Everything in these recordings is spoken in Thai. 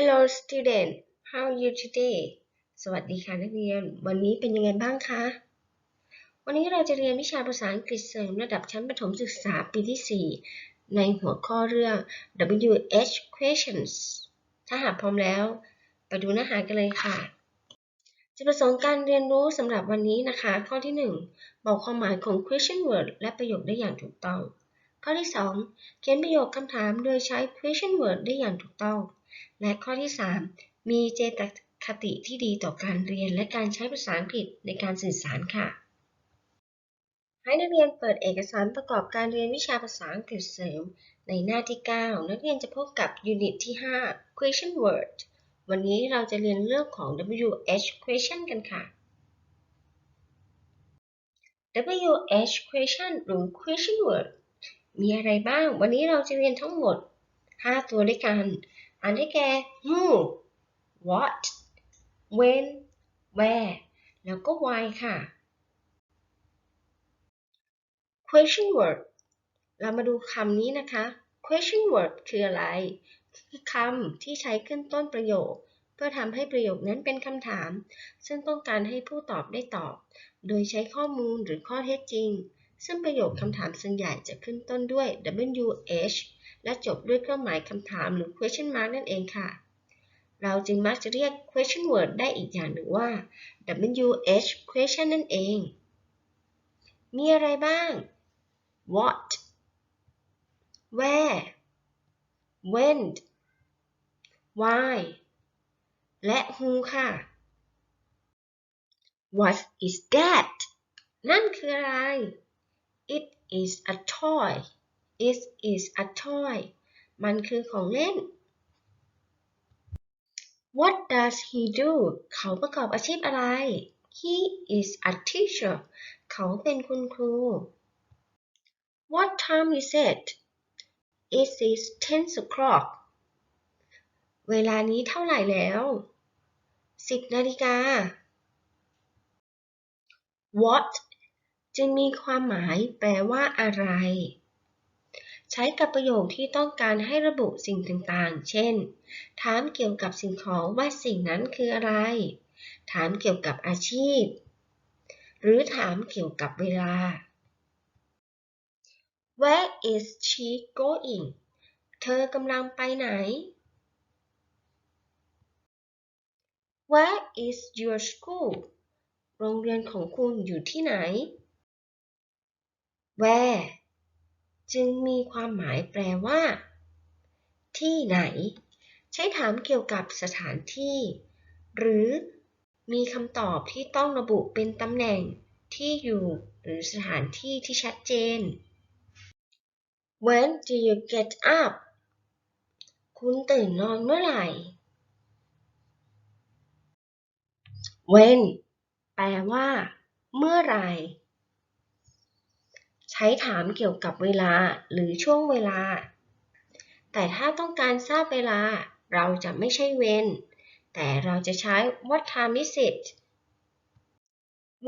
Hello student how are you today สวัสดีค่ะนักเรียน วันนี้เป็นยังไงบ้างคะ วันนี้เราจะเรียนวิชาภาษาอังกฤษเสริมระดับชั้นประถมศึกษาปีที่ 4 ในหัวข้อเรื่อง WH questions ถ้าหากพร้อมแล้ว ไปดูเนื้อหากันเลยค่ะ จุดประสงค์การเรียนรู้สำหรับวันนี้นะคะ ข้อที่ 1 บอกความหมายของ question word และประโยคได้อย่างถูกต้อง ข้อที่ 2 เขียนประโยคคำถามโดยใช้ question word ได้อย่างถูกต้อง และข้อที่ 3 มีเจตคติที่ดีต่อการเรียนและการใช้ภาษาอังกฤษในการสื่อสารค่ะ ให้นักเรียนเปิดเอกสารประกอบการเรียนวิชาภาษาอังกฤษเสริม ในหน้าที่ 9 นักเรียนจะพบกับ Unit ที่ 5 Question Word วันนี้เราจะเรียนเรื่องของ WH question กันค่ะ WH question หรือ question word มีอะไรบ้าง วันนี้เราจะเรียนทั้งหมด 5 ตัวด้วยกัน อันได้แก่ who what when where แล้วก็ why ค่ะ question word เรามาดูคำนี้นะคะ question word คืออะไร คือคำที่ใช้ขึ้นต้นประโยค เพื่อทำให้ประโยคนั้นเป็นคำถาม ซึ่งต้องการให้ผู้ตอบได้ตอบ โดยใช้ข้อมูลหรือข้อเท็จจริง ซึ่งประโยคคำถามส่วนใหญ่จะขึ้นต้นด้วย WH และจบด้วยเครื่องหมายคำถามหรือ question mark นั่นเองค่ะ เราจึงมักจะเรียก question word ได้อีกอย่างหนึ่งว่า WH question นั่นเอง มีอะไรบ้าง what where when why และ who ค่ะ what is that นั่นคืออะไร it is a toy it is a toy มันคือของเล่น What does he do เขาประกอบอาชีพอะไร He is a teacher เขาเป็นคุณครู What time is it It is 10 o'clock เวลานี้เท่าไหร่แล้ว10นาฬิกา What จึงมีความหมายแปลว่าอะไร ใช้กับประโยคที่ต้องการให้ระบุสิ่งต่างๆ เช่น ถามเกี่ยวกับสิ่งของว่าสิ่งนั้นคืออะไร ถามเกี่ยวกับอาชีพ หรือถามเกี่ยวกับเวลา Where is she going เธอกำลังไปไหน Where is your school โรงเรียนของคุณอยู่ที่ไหน Where จึงมีความหมายแปลว่า ที่ไหน ใช้ถามเกี่ยวกับสถานที่ หรือมีคำตอบที่ต้องระบุเป็นตำแหน่งที่อยู่หรือสถานที่ที่ชัดเจน When do you get up คุณตื่นนอนเมื่อไหร่ When แปลว่า เมื่อไหร่ ช้ถามเกี่ยวกับเวลาหรือช่วงเวลา แต่ถ้าต้องการทราบเวลา เราจะไม่ใช่ when แต่เราจะใช้ what time is it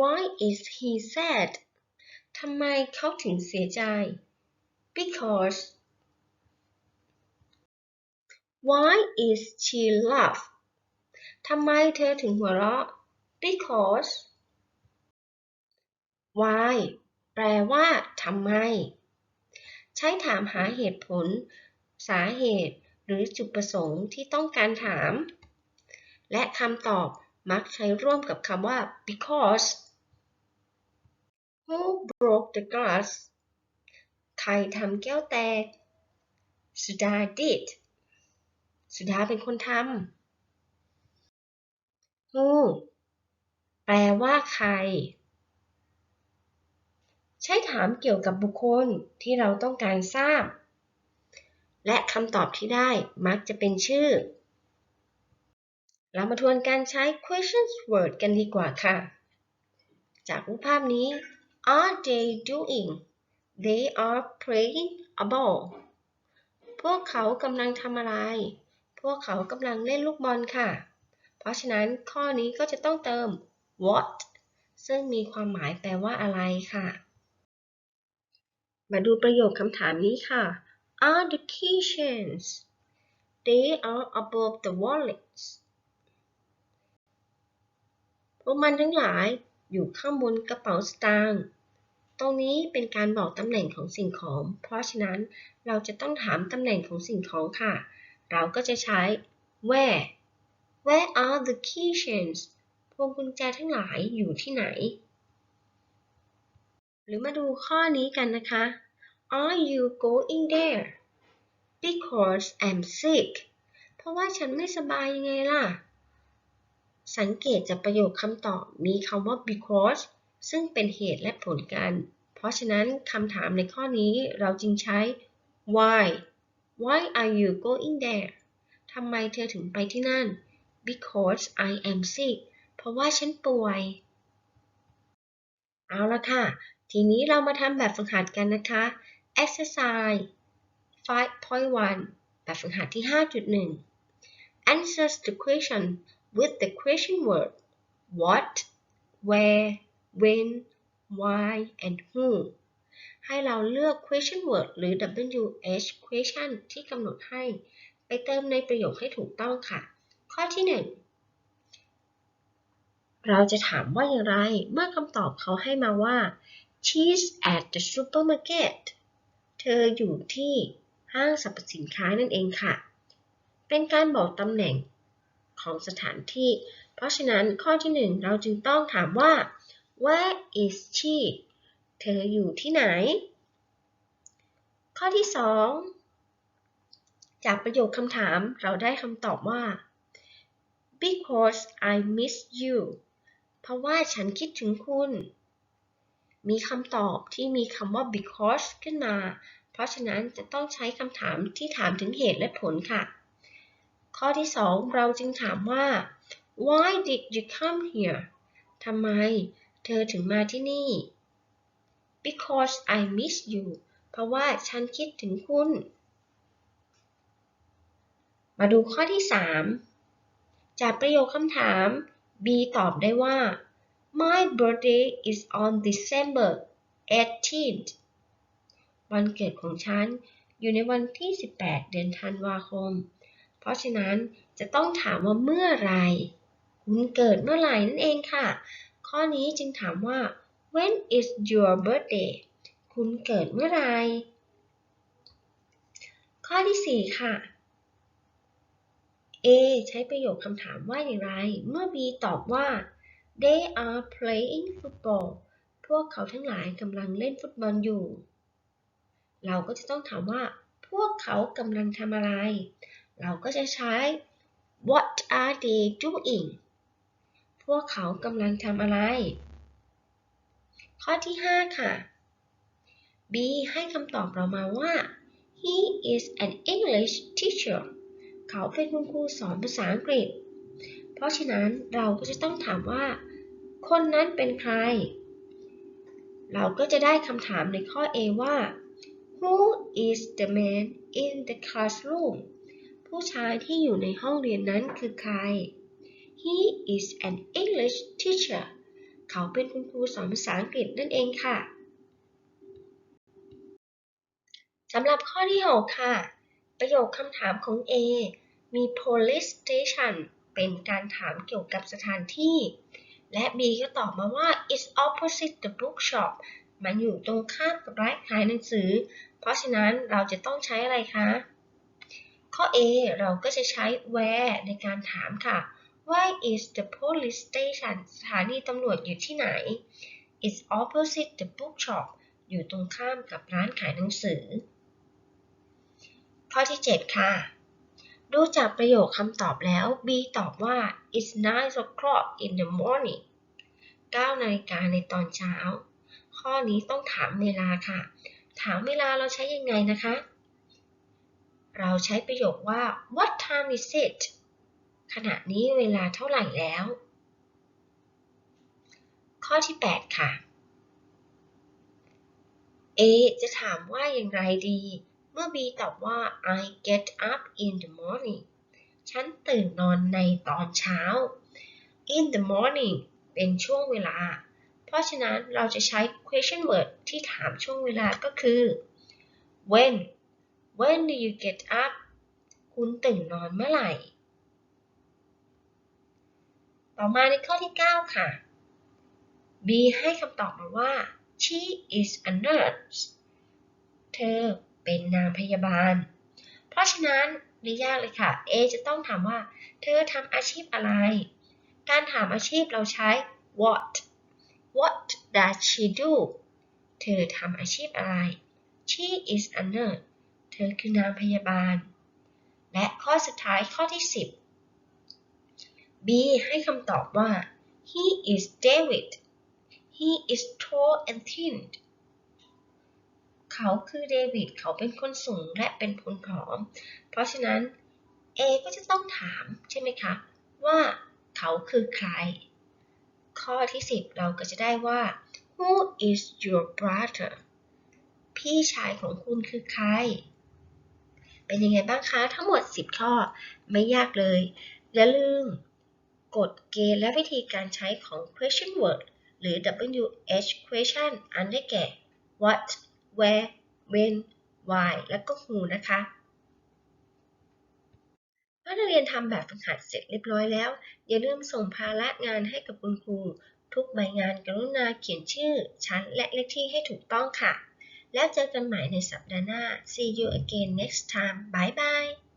Why is he sad ทำไมเขาถึงเสียใจ Because Why is she laugh ทำไมเธอถึงหัวเราะ Because Why แปลว่าทำไม ใช้ถามหาเหตุผล สาเหตุ หรือจุดประสงค์ที่ต้องการถาม และคำตอบมักใช้ร่วมกับคำว่า because Who broke the glass ใครทำแก้วแตก Suda did สุดาเป็นคนทำ Who แปลว่าใคร ช้ถามเกี่ยวกับบุคคลที่เราต้องการทราบ และคำตอบที่ได้มักจะเป็นชื่อ เรามาทวนการใช้ questions word กันดีกว่าค่ะ จากรูปภาพนี้ are they doing they are playing a ball พวกเขากำลังทำอะไร พวกเขากำลังเล่นลูกบอลค่ะ เพราะฉะนั้นข้อนี้ก็จะต้องเติม what ซึ่งมีความหมายแปลว่าอะไรค่ะ มาดูประโยคคำถามนี้ค่ะ are the kitchens they are above the wallets พวกมันทั้งหลายอยู่ข้างบนกระเป๋าสตางค์ตรงนี้เป็นการบอกตำแหน่งของสิ่งของ เพราะฉะนั้นเราจะต้องถามตำแหน่งของสิ่งของค่ะ เราก็จะใช้ where where are the keychains พวงกุญแจทั้งหลายอยู่ที่ไหน หรือมาดูข้อนี้กันนะคะ Are you going there because I'm sick เพราะว่าฉันไม่สบายยังไงล่ะ สังเกตจากประโยคคำตอบมีคำว่า because ซึ่งเป็นเหตุและผลกัน เพราะฉะนั้นคำถามในข้อนี้เราจึงใช้ why why are you going there ทำไมเธอถึงไปที่นั่น because I am sick เพราะว่าฉันป่วย เอาละค่ะ ทีนี้เรามาทำแบบฝึกหัดกันนะคะ exercise 5.1 แบบฝึกหัดที่ 5.1 answers the question with the question word what where when why and who ให้เราเลือก question word หรือ WH question ที่กำหนดให้ ไปเติมในประโยคให้ถูกต้องค่ะ ข้อที่ 1เราจะถามว่าอย่างไร เมื่อคำตอบเขาให้มาว่า she's at the supermarket เธออยู่ที่ห้างสรรพสินค้านั่นเองค่ะ เป็นการบอกตำแหน่งของสถานที่ เพราะฉะนั้นข้อที่ 1 เราจึงต้องถามว่า where is she เธออยู่ที่ไหน ข้อที่ 2 จากประโยคคำถามเราได้คำตอบว่า because I miss you เพราะว่าฉันคิดถึงคุณ มีคำตอบที่มีคำว่า because ขึ้นมา เพราะฉะนั้นจะต้องใช้คำถามที่ถามถึงเหตุและผลค่ะ ข้อที่ 2 เราจึงถามว่า why did you come here ทำไมเธอถึงมาที่นี่ because I miss you เพราะว่าฉันคิดถึงคุณ มาดูข้อที่ 3 จากประโยคคำถาม B ตอบได้ว่า My birthday is on December 18th วันเกิดของฉันอยู่ในวันที่ 18 เดือนธันวาคม เพราะฉะนั้นจะต้องถามว่าเมื่อไรคุณเกิดเมื่อไหร่นั่นเองค่ะ ข้อนี้จึงถามว่า When is your birthday คุณเกิดเมื่อไร ข้อที่ 4 ค่ะ A ใช้ประโยคคำถามว่าอย่างไร เมื่อ B ตอบว่า they are playing football พวกเขาทั้งหลายกำลังเล่นฟุตบอลอยู่ เราก็จะต้องถามว่า พวกเขากำลังทำอะไร เราก็จะใช้ what are they doing พวกเขากำลังทำอะไร ข้อที่ 5 ค่ะ B ให้คำตอบเรามาว่า he is an English teacher เขาเป็นคุณครูสอนภาษาอังกฤษ เพราะฉะนั้นเราก็จะต้องถามว่า คนนั้นเป็นใคร เราก็จะได้คำถามในข้อ A ว่า Who is the man in the classroom ผู้ชายที่อยู่ในห้องเรียนนั้นคือใคร He is an English teacher เขาเป็นคุณครูสอนภาษาอังกฤษนั่นเองค่ะสำหรับข้อที่ 6 ค่ะ ประโยคคำถามของ A มี police station เป็นการถามเกี่ยวกับสถานที่ และ B ก็ตอบมาว่า it's opposite the bookshop มันอยู่ตรงข้ามกับร้านขายหนังสือ เพราะฉะนั้นเราจะต้องใช้อะไรคะ ข้อ A เราก็จะใช้ where ในการถามค่ะ Where is the police station สถานีตำรวจอยู่ที่ไหน It's opposite the bookshop อยู่ตรงข้ามกับร้านขายหนังสือ ข้อที่ 7 ค่ะ ดูจากประโยคคำตอบแล้ว B ตอบว่า it's nine o'clock in the morning 9นาฬิกาในตอนเช้า ข้อนี้ต้องถามเวลาค่ะ ถามเวลาเราใช้ยังไงนะคะ เราใช้ประโยคว่า what time is it ขณะนี้เวลาเท่าไหร่แล้ว ข้อที่ 8 ค่ะ A จะถามว่าอย่างไรดี เมื่อ B ตอบว่า I get up in the morning ฉันตื่นนอนในตอนเช้า in the morning เป็นช่วงเวลา เพราะฉะนั้นเราจะใช้ question word ที่ถามช่วงเวลาก็คือ when when do you get up คุณตื่นนอนเมื่อไหร่ ต่อมาในข้อที่ 9 ค่ะ B ให้คำตอบมาว่า she is a nurse เธอ เป็นนางพยาบาล เพราะฉะนั้นไม่ยากเลยค่ะ A จะต้องถามว่า เธอทำอาชีพอะไร การถามอาชีพเราใช้ what what does she do เธอทำอาชีพอะไร she is a nurse เธอคือนางพยาบาล และข้อสุดท้ายข้อที่ 10 B ให้คำตอบว่า he is David he is tall and thin เขาคือเดวิดเขาเป็นคนสูงและเป็นคนผอม เพราะฉะนั้น A ก็จะต้องถามใช่ไหมคะ ว่าเขาคือใคร ข้อที่ 10 เราก็จะได้ว่า Who is your brother พี่ชายของคุณคือใคร เป็นยังไงบ้างคะทั้งหมด 10 ข้อไม่ยากเลย อย่าลืมกฎเกณฑ์และวิธีการใช้ของ question word หรือ WH question อันได้แก่ what where when why และก็ who นะคะเมื่อนักเรียนทำแบบฝึกหัดเสร็จเรียบร้อยแล้ว อย่าลืมส่งภาระงานให้กับคุณครู ทุกใบงานกรุณาเขียนชื่อ ชั้น และเลขที่ให้ถูกต้องค่ะ แล้วเจอกันใหม่ในสัปดาห์หน้า See you again next time. Bye bye.